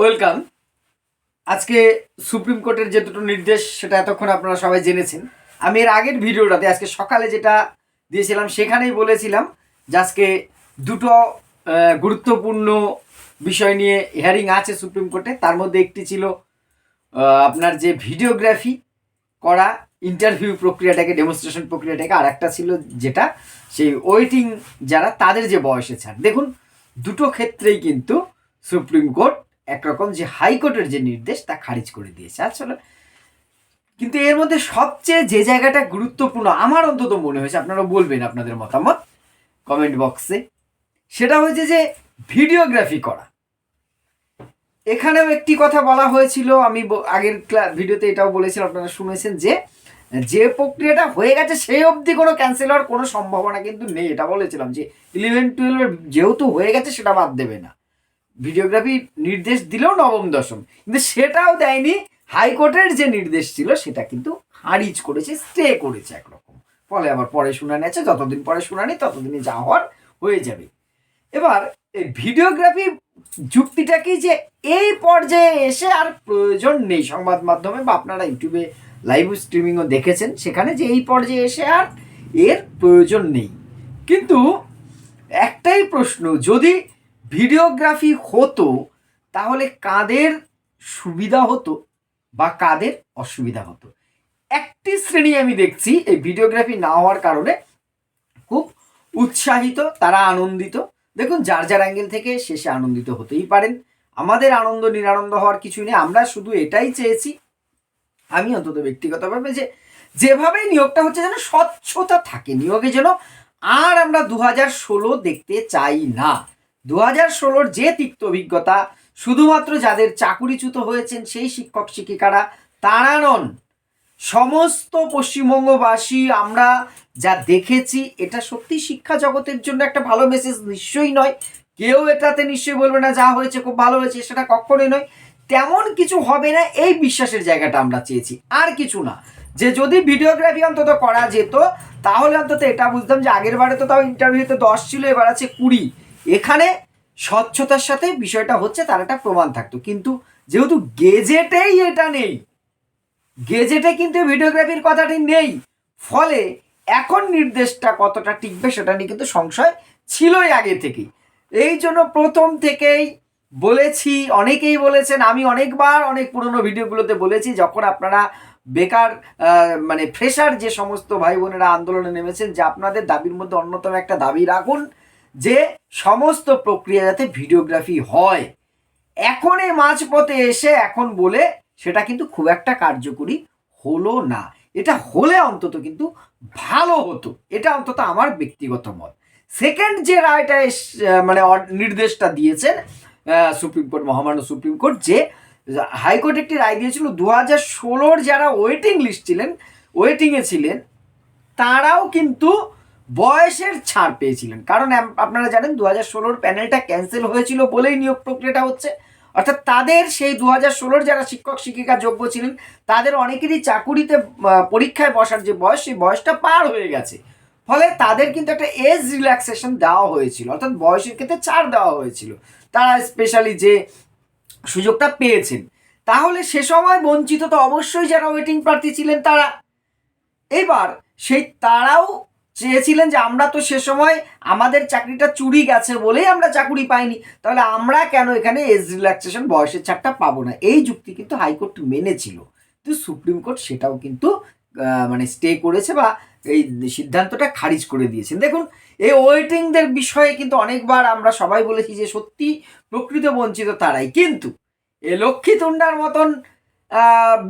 Welcome. আজকে supreme কোর্টের যে দুটো নির্দেশ, সেটা এতক্ষণ আপনারা সবাই জেনেছেন। আমি এর আগের ভিডিওটাতে, আজকে সকালে যেটা দিয়েছিলাম, সেখানেই বলেছিলাম যে আজকে দুটো গুরুত্বপূর্ণ বিষয় নিয়ে হিয়ারিং আছে সুপ্রিম কোর্টে। তার মধ্যে একটি ছিল আপনার যে ভিডিওগ্রাফি করা ইন্টারভিউ প্রক্রিয়াটাকে ডেমনস্ট্রেশন প্রক্রিয়াটাকে, আর একটা ছিল যেটা, সেই ওয়েটিং যারা, তাদের যে বয়সে ছাড়। দেখুন, দুটো ক্ষেত্রেই কিন্তু সুপ্রিম কোর্ট একরকম যে হাইকোর্টের যে নির্দেশ তা খারিজ করে দিয়েছে। আসলে কিন্তু এর মধ্যে সবচেয়ে যে জায়গাটা গুরুত্বপূর্ণ, আমার অন্তত মনে হয়েছে আপনারা বলবেন আপনাদের মতামত কমেন্ট বক্সে সেটা হয়েছে যে ভিডিওগ্রাফি করা। এখানেও একটি কথা বলা হয়েছিল, আমি আগের ভিডিওতে এটাও বলেছিলাম, আপনারা শুনেছেন যে যে প্রক্রিয়াটা হয়ে গেছে সেই অবধি কোনো ক্যান্সেল হওয়ার কোনো সম্ভাবনা কিন্তু নেই। এটা বলেছিলাম যে ইলেভেন টুয়েলভের যেহেতু হয়ে গেছে, সেটা বাদ দেবে না। ভিডিওগ্রাফি নির্দেশ দিলেও নবম, দশম। কিন্তু সেটাও দেয়নি। হাইকোর্টের যে নির্দেশ ছিল, সেটা কিন্তু খারিজ করেছে, স্টে করেছে একরকম। ফলে আবার পরে শুনানি আছে, যতদিন পরে শুনানি, ততদিনই যা হওয়ার হয়ে যাবে। এবার, এই ভিডিওগ্রাফি যুক্তিটা কি যে এই পর্যায়ে এসে আর প্রয়োজন নেই সংবাদ মাধ্যমে, বা আপনারা ইউটিউবে লাইভ স্ট্রিমিংও দেখেছেন, সেখানে যে এই পর্যায়ে এসে আর এর প্রয়োজন নেই। কিন্তু একটাই প্রশ্ন, যদি ভিডিওগ্রাফি হতো, তাহলে কাদের সুবিধা হতো বা কাদের অসুবিধা হতো? একটি শ্রেণি আমি দেখছি, এই ভিডিওগ্রাফি না হওয়ার কারণে খুব উৎসাহিত, তারা আনন্দিত। দেখুন, যার যার অ্যাঙ্গেল থেকে শেষে আনন্দিত হতেই পারেন। আমাদের আনন্দ নিরানন্দ হওয়ার কিছু নেই। আমরা শুধু এটাই চেয়েছি, আমি অন্তত ব্যক্তিগতভাবে, যে যেভাবে নিয়োগটা হচ্ছে যেন স্বচ্ছতা থাকে। নিয়োগে যেন আর আমরা দু হাজার ষোলো দেখতে চাই না। দু হাজার ষোলোর যে তিক্ত অভিজ্ঞতা, শুধুমাত্র যাদের চাকুরিচ্যুত হয়েছেন সেই শিক্ষক শিক্ষিকারা, তারা নন। সমস্ত পশ্চিমবঙ্গবাসী, আমরা যা দেখেছি, এটা সত্যি শিক্ষা জগতের জন্য একটা ভালো মেসেজ নিশ্চয়ই নয়। কেউ এটাতে নিশ্চয়ই বলবে না, যা হয়েছে খুব ভালো হয়েছে সেটা কখনোই নয়। তেমন কিছু হবে না, এই বিশ্বাসের জায়গাটা আমরা চেয়েছি। আর কিছু না। যে যদি ভিডিওগ্রাফি অন্তত করা যেত, তাহলে অন্তত এটা বুঝতাম যে আগের বারে তো তাও ইন্টারভিউতে দশ ছিল, এবার আছে কুড়ি। এখানে স্বচ্ছতার সাথে বিষয়টা হচ্ছে তার একটা প্রমাণ থাকতো। কিন্তু যেহেতু গেজেটেই এটা নেই, গেজেটে কিন্তু ভিডিওগ্রাফির কথাটি নেই, ফলে এখন নির্দেশটা কতটা টিকবে সেটা নিয়ে কিন্তু সংশয় ছিলই আগে থেকেই। এই জন্য প্রথম থেকেই বলেছি, অনেকেই বলেছেন, আমি অনেকবার অনেক পুরনো ভিডিওগুলোতে বলেছি, যখন আপনারা বেকার মানে ফ্রেশার যে সমস্ত ভাই বোনেরা আন্দোলনে নেমেছেন, যে আপনাদের দাবির মধ্যে অন্যতম একটা দাবি রাখুন যে সমস্ত প্রক্রিয়া যাতে ভিডিওগ্রাফি হয়। এখন এই মাঝপথে এসে এখন বলে সেটা কিন্তু খুব একটা কার্যকরী হলো না। এটা হলে অন্তত কিন্তু ভালো হতো। এটা অন্তত আমার ব্যক্তিগত মত। সেকেন্ড যে রায়টা মানে নির্দেশটা দিয়েছেন সুপ্রিম কোর্ট মহামান্য সুপ্রিম কোর্ট যে হাইকোর্ট একটি রায় দিয়েছিল দু হাজার ষোলোর যারা ওয়েটিং লিস্ট ছিলেন ওয়েটিংয়ে ছিলেন, তারাও কিন্তু বয়সের ছাড় পেয়েছিলেন। কারণ আপনারা জানেন দু হাজার ষোলোর প্যানেলটা ক্যান্সেল হয়েছিল বলেই নিয়োগ প্রক্রিয়াটা হচ্ছে। অর্থাৎ তাদের সেই দু হাজার ষোলোর যারা শিক্ষক, শিক্ষিকা যোগ্য ছিলেন, তাদের অনেকেরই চাকুরিতে পরীক্ষায় বসার যে বয়স, সেই বয়সটা পার হয়ে গেছে। ফলে তাদের কিন্তু একটা এজ রিল্যাক্সেশন দেওয়া হয়েছিল। অর্থাৎ বয়সের ক্ষেত্রে ছাড় দেওয়া হয়েছিল। তারা স্পেশালি যে সুযোগটা পেয়েছেন। তাহলে সে সময় বঞ্চিত তো অবশ্যই যারা ওয়েটিং প্রার্থী ছিলেন তারা। এবার সেই তারাও চেয়েছিলেন যে আমরা তো সে সময় আমাদের চাকরিটা চুরি গেছে বলেই আমরা চাকরি পাইনি। তাহলে আমরা কেন এখানে এজ রিল্যাক্সেশন বয়সের ছাড়টা পাবো না? এই যুক্তি কিন্তু হাইকোর্ট মেনেছিল। কিন্তু সুপ্রিম কোর্ট সেটাও কিন্তু মানে স্টে করেছে বা এই সিদ্ধান্তটা খারিজ করে দিয়েছেন। দেখুন, এই ওয়েটিংদের বিষয়ে কিন্তু অনেকবার আমরা সবাই বলেছি যে সত্যি প্রকৃত বঞ্চিত তারাই। কিন্তু এ লক্ষ্মী তুন্ডার মতন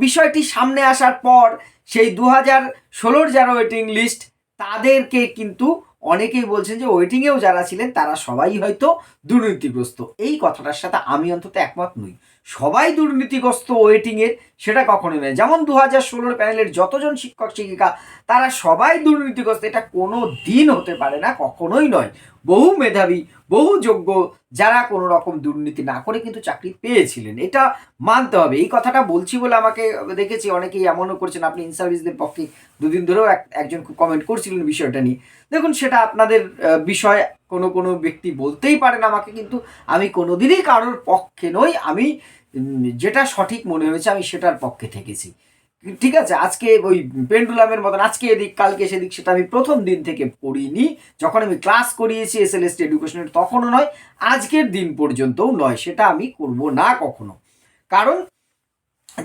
বিষয়টি সামনে আসার পর সেই দু হাজার ষোলোর যারা ওয়েটিং লিস্ট তাদেরকে কিন্তু অনেকেই বলছেন যে ওয়েটিংয়েও যারা ছিলেন, তারা সবাই হয়তো দুর্নীতিগ্রস্ত। এই কথাটার সাথে আমি অন্তত একমত নই। সবাই দুর্নীতিগ্রস্ত ওয়েটিংয়ের সেটা কখনোই নয়। যেমন দু হাজার ষোলোর প্যানেলের যতজন শিক্ষক, শিক্ষিকা, তারা সবাই দুর্নীতিগ্রস্ত। এটা কোনো দিন হতে পারে না, কখনোই নয়। বহু মেধাবী, বহু যোগ্য যারা কোনো রকম দুর্নীতি না করে কিন্তু চাকরি পেয়েছিলেন। এটা মানতে হবে। এই কথাটা বলছি বলে আমাকে দেখেছি, অনেকেই এমনও করছেন। আপনি ইন সার্ভিসদের পক্ষে দুদিন ধরেও এক- একজন খুব কমেন্ট করছিলেন বিষয়টা নিয়ে। দেখুন, সেটা আপনাদের বিষয় কোনো কোনো ব্যক্তি বলতেই পারেন আমাকে, কিন্তু আমি কোনোদিনই কারোর পক্ষে নই। আমি যেটা সঠিক মনে হয়েছে, আমি সেটার পক্ষে থেকেছি। ঠিক আছে, আজকে ওই পেন্ডুলামের মতন, আজকে এদিক, কালকে সেদিক, সেটা আমি প্রথম দিন থেকে পড়িনি। যখন আমি ক্লাস করিয়েছি এস এল এস এডুকেশনের, তখনও নয়, আজকের দিন পর্যন্তও নয়, সেটা আমি করব না কখনো। কারণ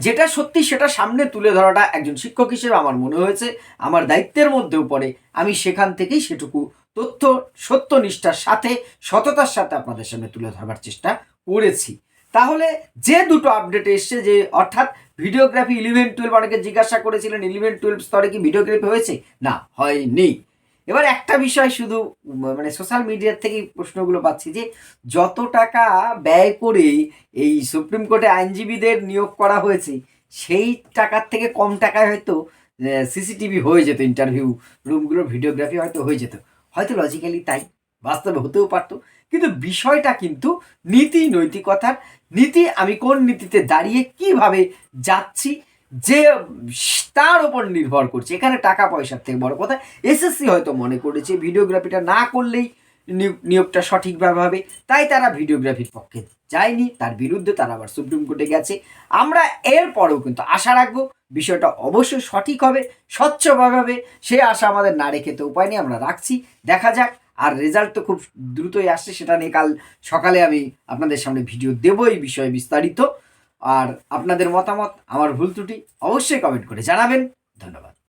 যেটা সত্যি, সেটা সামনে তুলে ধরাটা একজন শিক্ষক হিসেবে আমার মনে হয়েছে, আমার দায়িত্বের মধ্যেও পড়ে। আমি সেখান থেকেই সেটুকু তথ্য সত্যনিষ্ঠার সাথে সততার সাথে আপনাদের সামনে তুলে ধরবার চেষ্টা করেছি। তাহলে যে দুটো আপডেট এসছে যে অর্থাৎ ভিডিওগ্রাফি ইলেভেন টুয়েলভ অনেকে জিজ্ঞাসা করেছিলেন ইলেভেন টুয়েলভ স্তরে কি ভিডিওগ্রাফি হয়েছে? না, হয়নি। এবার একটা বিষয় শুধু মানে সোশ্যাল মিডিয়ার থেকেই প্রশ্নগুলো পাচ্ছি যে, যত টাকা ব্যয় করে এই সুপ্রিম কোর্টে আইনজীবীদের নিয়োগ করা হয়েছে, সেই টাকার থেকে কম টাকায় হয়তো সিসিটিভি হয়ে যেত ইন্টারভিউ রুমগুলোর ভিডিওগ্রাফি হয়তো হয়ে যেত। হয়তো লজিক্যালি তাই, বাস্তবে হতেও পারত। কিন্তু বিষয়টা কিন্তু নীতি, নৈতিকতার। নীতি আমি কোন নীতিতে দাঁড়িয়ে কীভাবে যাচ্ছি, যে তার ওপর নির্ভর করছে, এখানে টাকা পয়সার থেকে বড় কথা। এসএসসি হয়তো মনে করেছে ভিডিওগ্রাফিটা না করলেই নিয়োগটা সঠিকভাবে হবে তাই তারা ভিডিওগ্রাফির পক্ষে যায়নি, তার বিরুদ্ধে তারা আবার সুপ্রিম কোর্টে গেছে। আমরা এর পরেও কিন্তু আশা রাখব বিষয়টা অবশ্যই সঠিক হবে, স্বচ্ছভাবে হবে, সে আশা আমাদের না রেখে তো উপায় নেই, আমরা রাখছি। দেখা যাক, আর রেজাল্ট তো খুব দ্রুতই আসছে, সেটা নিয়ে কাল সকালে আমি আপনাদের সামনে ভিডিও দেবো এই বিষয়ে বিস্তারিত। আর আপনাদের মতামত, আমার ভুল ত্রুটি, অবশ্যই কমেন্ট করে জানাবেন। ধন্যবাদ।